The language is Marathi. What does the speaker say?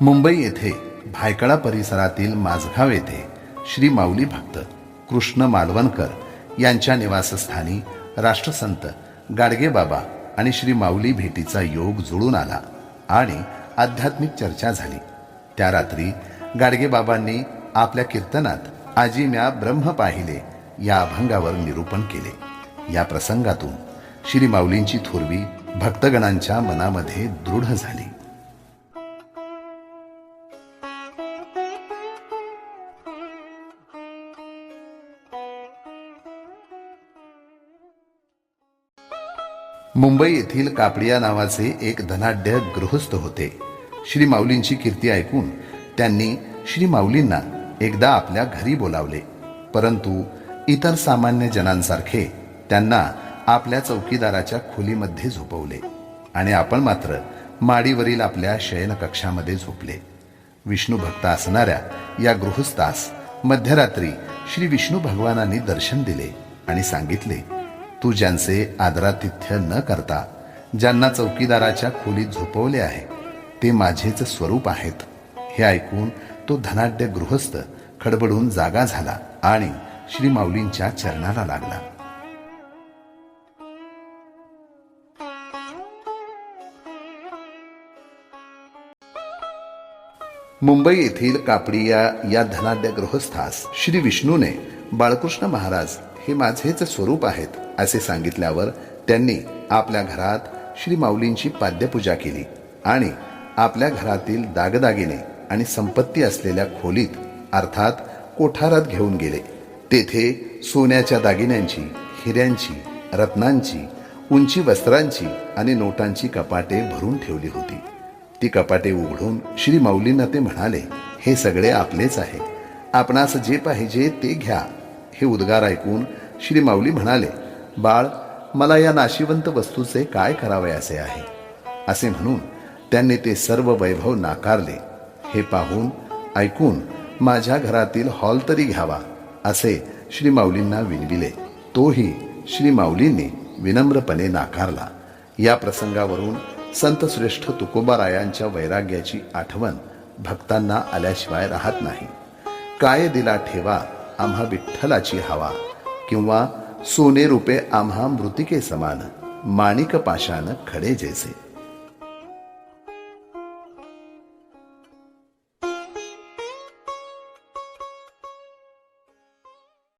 मुंबई येथे भायखळा परिसरातील माझगाव येथे श्री माऊली भक्त कृष्ण मालवणकर यांच्या निवासस्थानी राष्ट्रसंत गाडगेबाबा आणि श्री माऊली भेटीचा योग जुळून आला आणि आध्यात्मिक चर्चा झाली. त्या रात्री गाडगेबाबांनी आपल्या कीर्तनात आजी म्या ब्रह्म पाहिले या अभंगावर निरूपण केले. या प्रसंगातून श्री माऊलींची थोरवी भक्तगणांच्या मनामध्ये दृढ झाली. मुंबई येथील कापडिया नावाचे एक धनाढ्य गृहस्थ होते. श्री माऊलींची कीर्ती ऐकून त्यांनी श्री माऊलींना एकदा आपल्या घरी बोलावले. परंतु इतर सामान्य जनांसारखे त्यांना आपल्या चौकीदाराच्या खोलीमध्ये झोपवले आणि आपण मात्र माडीवरील आपल्या शयनकक्षामध्ये झोपले. विष्णू भक्त असणाऱ्या या गृहस्थास मध्यरात्री श्री विष्णू भगवानांनी दर्शन दिले आणि सांगितले तू ज्यांचे आदरातिथ्य न करता ज्यांना चौकीदाराच्या खोलीत झोपवले आहे ते माझेच स्वरूप आहेत. हे ऐकून तो धनाढ्य गृहस्थ खडबडून जागा झाला आणि श्री माऊलींच्या चरणाला लागला. मुंबई येथील कापडिया या धनाढ्य गृहस्थास श्री विष्णूने बाळकृष्ण महाराज हे माझेच स्वरूप आहेत असे सांगितल्यावर त्यांनी आपल्या घरात श्री माऊलींची पाद्यपूजा केली आणि आपल्या घरातील दागदागिने आणि संपत्ती असलेल्या खोलीत अर्थात कोठारात घेऊन गेले. तेथे सोन्याच्या दागिन्यांची हिऱ्यांची रत्नांची उंची वस्त्रांची आणि नोटांची कपाटे भरून ठेवली होती. ती कपाटे उघडून श्री माऊलींना ते म्हणाले हे सगळे आपलेच आहे. आपणास जे पाहिजे ते घ्या. हे उद्गार ऐकून श्री माऊली म्हणाले बाळ मला या नाशिवंत वस्तूचे काय करावे असे आहे? असे म्हणून त्यांनी ते सर्व वैभव नाकारले. हे पाहून ऐकून माझ्या घरातील हॉल तरी घ्यावा असे श्री माऊलींना विनविले. तोही श्री माऊलींनी विनम्रपणे नाकारला. या प्रसंगावरून संत श्रेष्ठ तुकोबारायांच्या वैराग्याची आठवण भक्तांना आल्याशिवाय राहत नाही. काय दिला ठेवा आम्हा विठ्ठलाची हवा किंवा सोने रुपे आम्हा मृतिके समान माणिक पाशान खडे जैसे.